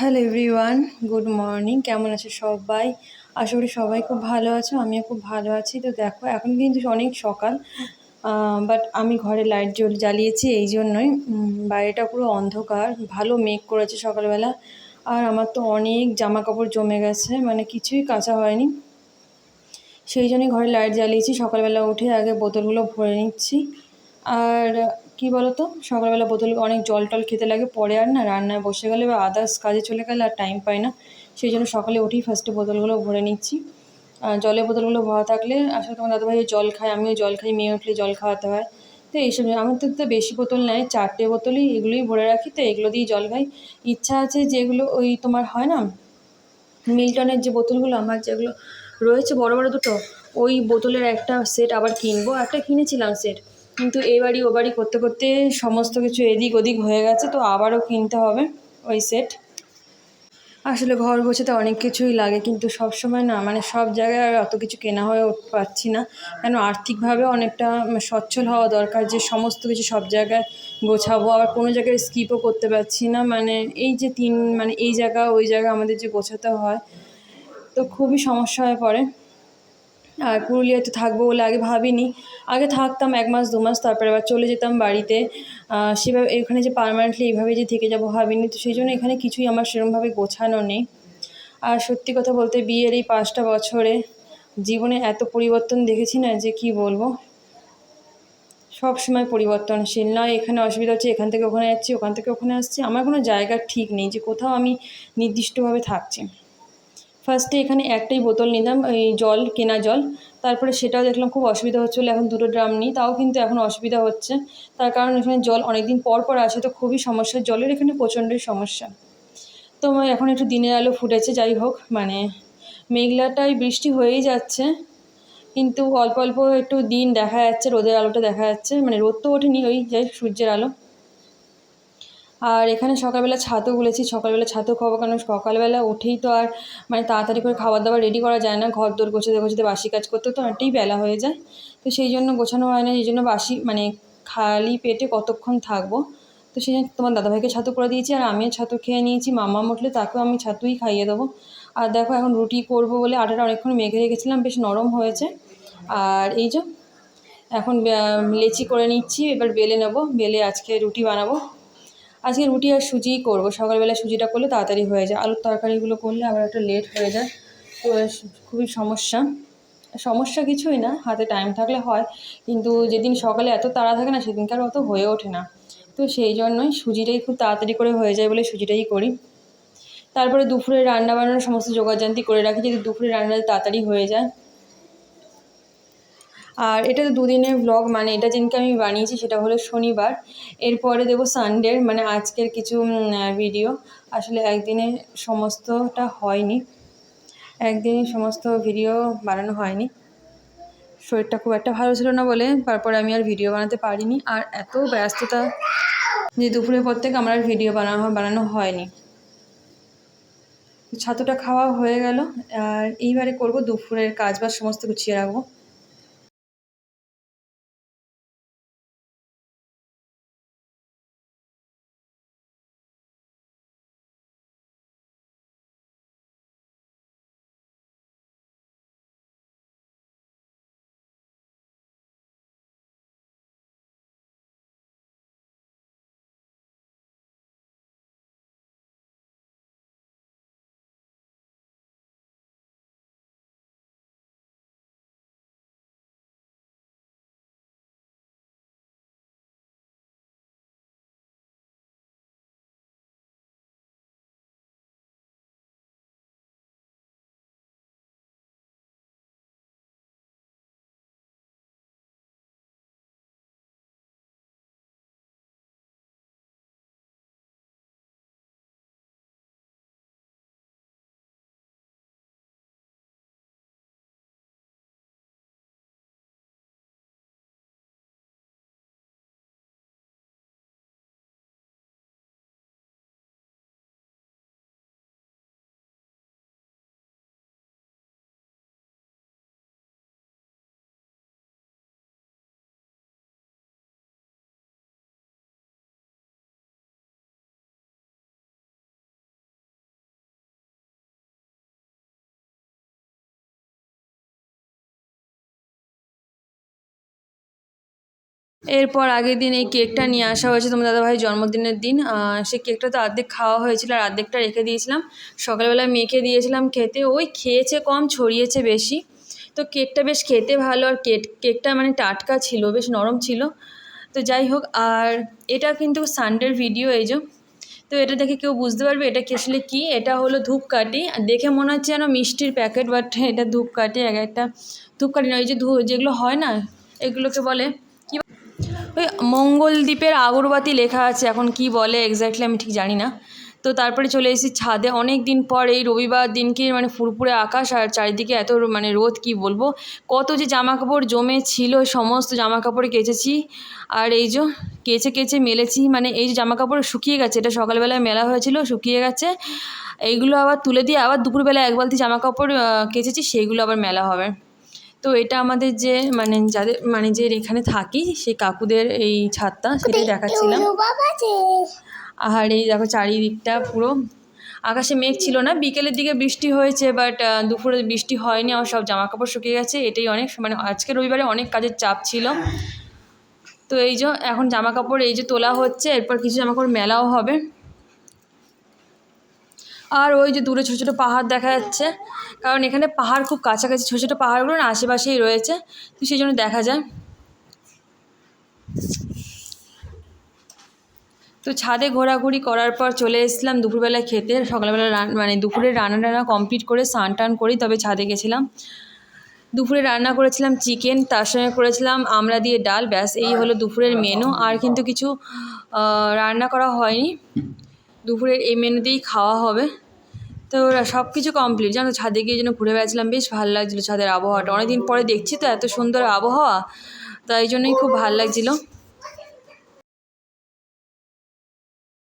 Hello everyone, good morning. কেমন আছে সবাই? আশা করি সবাই খুব ভালো আছো, আমিও খুব ভালো আছি। তো দেখো, এখন কিন্তু অনেক সকাল বাট আমি ঘরে লাইট জ্বল, জ্বালিয়েছি এই জন্যই। বাইরেটা পুরো অন্ধকার, ভালো মেঘ করেছে সকালবেলা। আর আমার তো অনেক জামা কাপড় জমে গেছে মানে কিছুই কাঁচা হয়নি। সেই জন্যই ঘরে লাইট জ্বালিয়েছি। সকালবেলা উঠে আগে বোতলগুলো ভরে নিচ্ছি। আর কি বলতো? সকালবেলা বোতল অনেক জল টল খেতে লাগে, পরে আর না রান্নায় বসে গেলে বা আদার্স কাজে চলে গেলে আর টাইম পাই না। সেই জন্য সকালে উঠেই ফার্স্টে বোতলগুলো ভরে নিচ্ছি। জলের বোতলগুলো ভরা থাকলে আসলে তোমার দাদাভাই জল খায়, আমিও জল খাই, মেয়ে উঠলে জল খাওয়াতে হয়। তো এইসব আমার তো তো বেশি বোতল নেয় চারটে বোতলই এগুলোই ভরে রাখি। তো এগুলো দিয়েই জল খাই। ইচ্ছা আছে যেগুলো ওই তোমার হয় না? মিল্টনের যে বোতলগুলো আমার যেগুলো রয়েছে বড় বড় দুটো, ওই বোতলের একটা সেট আবার কিনবো। একটা কিনেছিলাম সেট কিন্তু এ বাড়ি, ও বাড়ি করতে করতে সমস্ত কিছু এদিক ওদিক হয়ে গেছে, তো আবারও কিনতে হবে ওই সেট আসলে ঘর গোছাতে অনেক কিছুই লাগে, কিন্তু সব সময় না মানে সব জায়গায় আর অত কিছু কেনা হয়ে পাচ্ছি না। কেন, আর্থিকভাবে অনেকটা সচ্ছল হওয়া দরকার যে সমস্ত কিছু সব জায়গায় গোছাবো। আবার কোনো জায়গায় স্কিপও করতে পারছি না মানে এই যে তিন মানে এই জায়গা, ওই জায়গা আমাদের যে গোছাতে হয়, তো খুবই সমস্যা হয়ে পড়ে। আর পুরুলিয়াতে থাকব বলে আগে ভাবিনি। আগে থাকতাম এক মাস, দু মাস, তারপরে আবার চলে যেতাম বাড়িতে। সেভাবে এখানে যে পারমানেন্টলি এইভাবে যে থেকে যাব ভাবিনি, তো সেই জন্য এখানে কিছুই আমার সেরকমভাবে গোছানো নেই। আর সত্যি কথা বলতে বিয়ের এই পাঁচটা বছরে জীবনে এত পরিবর্তন দেখেছি না যে কি বলব। সব সময় পরিবর্তনশীল নয় এখানে অসুবিধা হচ্ছে, এখান থেকে ওখানে যাচ্ছি, ওখান থেকে ওখানে আসছি, আমার কোনো জায়গা ঠিক নেই যে কোথাও আমি নির্দিষ্টভাবে থাকছি। ফার্স্টে এখানে একটাই বোতল নিলাম, এই জল, কেনা জল। তারপরে সেটাও দেখলাম খুব অসুবিধা হচ্ছিল এখন দুটো ড্রাম নিই, তাও কিন্তু এখন অসুবিধা হচ্ছে। তার কারণ এখানে জল অনেক দিন পর পর আসে, তো খুবই সমস্যা। জলের এখানে প্রচণ্ডই সমস্যা। তো এখন একটু দিনের আলো ফুটেছে, যাই হোক মানে মেঘলাটাই বৃষ্টি হয়েই যাচ্ছে। কিন্তু অল্প অল্প একটু দিন দেখা যাচ্ছে, রোদের আলোটা দেখা যাচ্ছে। মানে রোদ তো ওঠেনি, ওই যাই সূর্যের আলো। আর এখানে সকালবেলা ছাতু গুলেছি, সকালবেলা ছাতু খাব কারণ সকালবেলা উঠেই তো আর মানে তাড়াতাড়ি করে খাবার দাবার রেডি করা যায় না। ঘর দোর গোছাতে গোছাতে বাসি কাজ করতে তো অনেকটাই বেলা হয়ে যায়। তো সেই জন্য গোছানো হয় না এই জন্য বাসি মানে খালি পেটে কতক্ষণ থাকব? তো সেই জন্য তোমার দাদাভাইকে ছাতু করে দিয়েছি আর আমিও ছাতু খেয়ে নিয়েছি, মামা উঠলে তাকেও আমি ছাতুই খাইয়ে দেবো। আর দেখো এখন রুটি করব বলে আটাটা অনেকক্ষণ মেঘে রেখেছিলাম, বেশ নরম হয়েছে। আর এই যে এখন লেচি করে নিচ্ছি, এবার বেলে নেব, বেলে আজকে রুটি বানাবো। আজকে রুটি আর সুজিই করব। সকালবেলা সুজিটা করলে তাড়াতাড়ি হয়ে যায়। আলুর তরকারিগুলো করলে আবার একটু লেট হয়ে যায়। তো খুবই সমস্যা। সমস্যা কিছুই না, হাতে টাইম থাকলে হয়। কিন্তু যেদিন সকালে এত তাড়া থাকে না, সেদিনকার অত হয়ে ওঠে না। তো সেই জন্যই সুজিটাই খুব তাড়াতাড়ি করে হয়ে যায় বলে সুজিটাই করি। তারপরে দুপুরে রান্না বান্নার সমস্ত যোগাযান্তি করে রাখি। যদি দুপুরে রান্না তাড়াতাড়ি হয়ে যায় আর এটা তো দুদিনের ব্লগ মানে এটা যেদিনকে আমি বানিয়েছি সেটা হলো শনিবার। এরপরে দেবো সানডের মানে আজকের কিছু ভিডিও আসলে একদিনে সমস্তটা হয়নি। একদিনে সমস্ত ভিডিও বানানো হয়নি। শরীরটা খুব একটা ভালো ছিল না বলে তারপরে আমি আর ভিডিও বানাতে পারিনি। আর এত ব্যস্ততা যে দুপুরের পর থেকে আমার আর ভিডিও বানানো বানানো হয়নি। ছাতুটা খাওয়া হয়ে গেল। আর এইবারে করব দুপুরের কাজ বা সমস্ত গুছিয়ে রাখব। এরপর আগের দিন এই কেকটা নিয়ে আসা হয়েছে তোমার দাদাভাইয়ের জন্মদিনের দিন। সেই কেকটা তো অর্ধেক খাওয়া হয়েছিল আর অর্ধেকটা রেখে দিয়েছিলাম। সকালবেলা মেখে দিয়েছিলাম খেতে। ওই খেয়েছে কম, ছড়িয়েছে বেশি। তো কেকটা বেশ খেতে ভালো আর কেক কেকটা মানে টাটকা ছিল, বেশ নরম ছিল। তো যাই হোক, আর এটা কিন্তু সানডের ভিডিও এই যে। তো এটা দেখে কেউ বুঝতে পারবে এটা কি কী? এটা হলো ধূপকাঠি। আর দেখে মনে হচ্ছে যেন মিষ্টির প্যাকেট বাট এটা ধূপকাঠি, এক একটা ধূপকাঠি নয় ওই যে ধূ, যেগুলো হয় না, এগুলোকে বলে ওই মঙ্গলদ্বীপের আগরবাতি লেখা আছে, এখন কি বলে এক্স্যাক্টলি আমি ঠিক জানি না। তো তারপরে চলে এসেছি ছাদে অনেক দিন পর এই রবিবার দিনকে মানে ফুরফুরে আকাশ আর চারিদিকে এত মানে রোদ কি বলব। কত যে জামা কাপড় জমে ছিল, সমস্ত জামা কাপড় কেচেছি আর এই যে কেচে কেচে মেলেছি মানে এই যে জামা কাপড় শুকিয়ে গেছে, এটা সকালবেলায় মেলা হয়েছিল, শুকিয়ে গেছে। এইগুলো আবার তুলে দিয়ে আবার দুপুরবেলা এক বালতি জামা কাপড় কেচেছি, সেইগুলো আবার মেলা হবে। তো এটা আমাদের যে মানে যাদের মানে যে এখানে থাকি সেই কাকুদের এই ছাদটা সেটাই দেখাচ্ছিলাম। আর এই দেখো চারিদিকটা পুরো আকাশে মেঘ ছিল না বিকেলের দিকে বৃষ্টি হয়েছে বাট দুপুরে বৃষ্টি হয়নি আমার সব জামা কাপড় শুকিয়ে গেছে এটাই অনেক মানে আজকে রবিবারে অনেক কাজের চাপ ছিল। তো এই যে এখন জামা কাপড় এই যে তোলা হচ্ছে এরপর কিছু জামা কাপড় মেলাও হবে। আর ওই যে দূরে ছোটো ছোটো পাহাড় দেখা যাচ্ছে। কারণ এখানে পাহাড় খুব কাছাকাছি ছোটো ছোটো পাহাড়গুলো না আশেপাশেই রয়েছে। তো সেই জন্য দেখা যায়। তো ছাদে ঘোরাঘুরি করার পর চলে এসেছিলাম দুপুরবেলা খেতে। সকালবেলা মানে দুপুরে রান্না টান্না কমপ্লিট করে স্নান টান করেই তবে ছাদে গেছিলাম। দুপুরে রান্না করেছিলাম চিকেন, তার সঙ্গে করেছিলাম আমড়া দিয়ে ডাল। ব্যাস, এই হলো দুপুরের মেনু আর কিন্তু কিছু রান্না করা হয়নি। দুপুরের এই মেনুতেই খাওয়া হবে। তো ওরা সব কিছু কমপ্লিট জানো, ছাদে গিয়ে যেন ঘুরে বেড়াচ্ছিলাম, বেশ ভালো লাগছিল ছাদের আবহাওয়াটা। অনেকদিন পরে দেখছি তো এত সুন্দর আবহাওয়া, তাই জন্যই খুব ভালো লাগছিল।